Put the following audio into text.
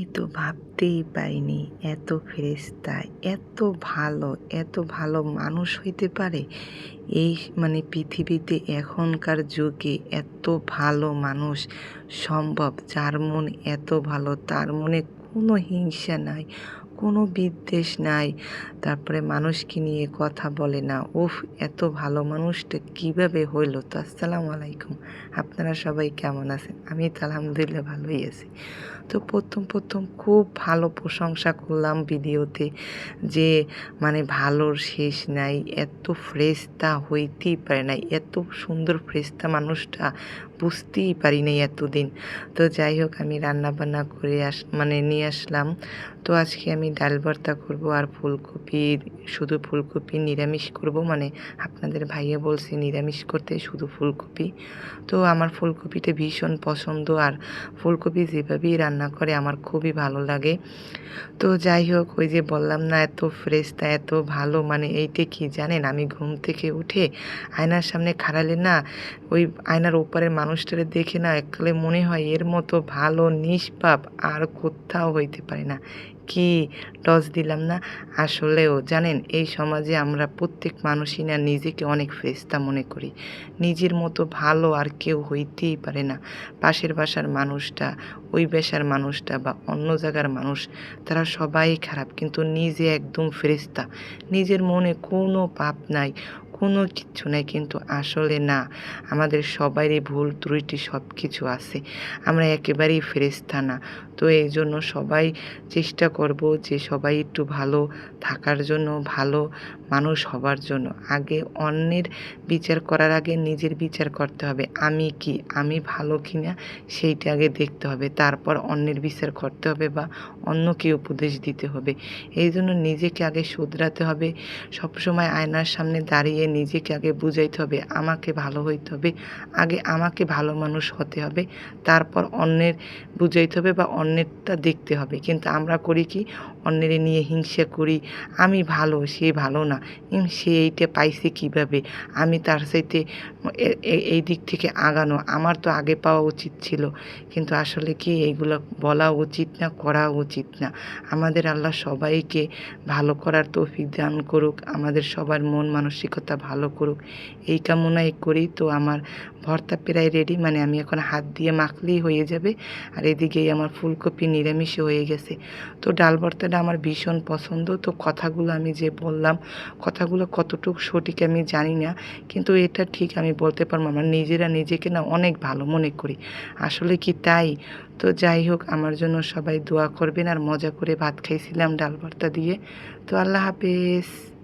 আমি তো ভাবতেই পাইনি এত ফেরেস্তা এত ভালো এত ভালো মানুষ হইতে পারে। এই মানে পৃথিবীতে এখনকার যুগে এত ভালো মানুষ সম্ভব, যার মন এত ভালো, তার মনে কোনো হিংসা নাই। কোনো বিদ্বেষ নাই। তারপরে মানুষকে নিয়ে কথা বলে না। উফ, এত ভালো মানুষটা কীভাবে হইল তো? আসসালামু আলাইকুম। আপনারা সবাই কেমন আছেন? আমি তো আলহামদুলিল্লাহ ভালোই আছি। তো প্রথম প্রথম খুব ভালো প্রশংসা করলাম ভিডিওতে যে মানে ভালোর শেষ নাই। এত ফ্রেশতা হইতেই পারে নাই। এত সুন্দর ফ্রেশতা মানুষটা বুঝতেই পারি নাই এতদিন। তো যাই হোক, আমি রান্না বান্না করে আস মানে নিয়ে আসলাম। তো আজকে আমি ডাল ভর্তা করব আর ফুলকপি, শুধু ফুলকপি নিরামিষ করব মানে আপনাদের ভাইয়া বলছে নিরামিষ করতে শুধু ফুলকপি। তো আমার ফুলকপিটা ভীষণ পছন্দ আর ফুলকপি যেভাবেই রান্না করে আমার খুবই ভালো লাগে। তো যাই হোক, ওই যে বললাম না, এত ফ্রেশ তা এত ভালো মানে এইটা কি জানেন? আমি ঘুম থেকে উঠে আয়নার সামনে খাড়ালে না, ওই আয়নার ওপারের মানুষটারে দেখে না এককালে মনে হয় এর মতো ভালো, নিষ্পাপ আর কোথাও হইতে পারে না। কি টস দিলাম না? আসলেও জানেন, এই সমাজে আমরা প্রত্যেক মানুষই না নিজেকে অনেক ফ্রেস্তা মনে করি। নিজের মতো ভালো আর কেউ হইতেই পারে না। পাশের বাসার মানুষটা, ওই পেশার মানুষটা বা অন্য জায়গার মানুষ, তারা সবাই খারাপ, কিন্তু নিজে একদম ফেরেস্তা নিজের মনে কোনো পাপ নাই। কোনো কিচ্ছু নাই, কিন্তু আসলে না। আমাদের সবারই ভুল, ত্রুটি সব কিছু আছে। আমরা একেবারেই ফেরেস্তা না। তো এই জন্য সবাই চেষ্টা করব যে সবাই একটু ভালো থাকার জন্য, ভালো মানুষ হবার জন্য। আগে অন্যের বিচার করার আগে নিজের বিচার করতে হবে। আমি কি, আমি ভালো কি না সেইটা আগে দেখতে হবে। তারপর অন্যের বিচার করতে হবে বা অন্যকে উপদেশ দিতে হবে। এই জন্য নিজেকে আগে শুধরাতে হবে। সবসময় আয়নার সামনে দাঁড়িয়ে নিজেকে আগে বুঝাইতে হবে, আমাকে ভালো হইতে হবে, আগে আমাকে ভালো মানুষ হতে হবে, তারপর অন্যের বুঝাইতে হবে বা অন্যেরটা দেখতে হবে। কিন্তু আমরা করি কি? অন্যের নিয়ে হিংসা করি, আমি ভালো, সে ভালো না। সে এইটা পাইছে কীভাবে? আমি তার সাথে এই দিক থেকে আগানো, আমার তো আগে পাওয়া উচিত ছিল। কিন্তু আসলে কি? এইগুলো বলা উচিত না, করা উচিত না। আমাদের আল্লাহ সবাইকে ভালো করার তৌফিক দান করুক। আমাদের সবার মন, মানসিকতা ভালো করুক। এই কামনাই করি। তো আমার ভর্তা প্রায় রেডি মানে আমি এখন হাত দিয়ে মাখলেই হয়ে যাবে। আর এদিকেই আমার ফুলকপি নিরামিষে হয়ে গেছে। তো ডাল ভর্তাটা আমার ভীষণ পছন্দ। তো কথাগুলো আমি যে বললাম, কথাগুলো কতটুকু সঠিক আমি জানি না। কিন্তু এটা ঠিক আমি বলতে পারব, আমার নিজেরা নিজেকে না অনেক ভালো মনে করি। আসলে কি তাই? তো যাই হোক, আমার জন্য সবাই দোয়া করবেন। আর মজা করে ভাত খাইছিলাম ডাল ভর্তা দিয়ে। তো আল্লাহ হাফেজ।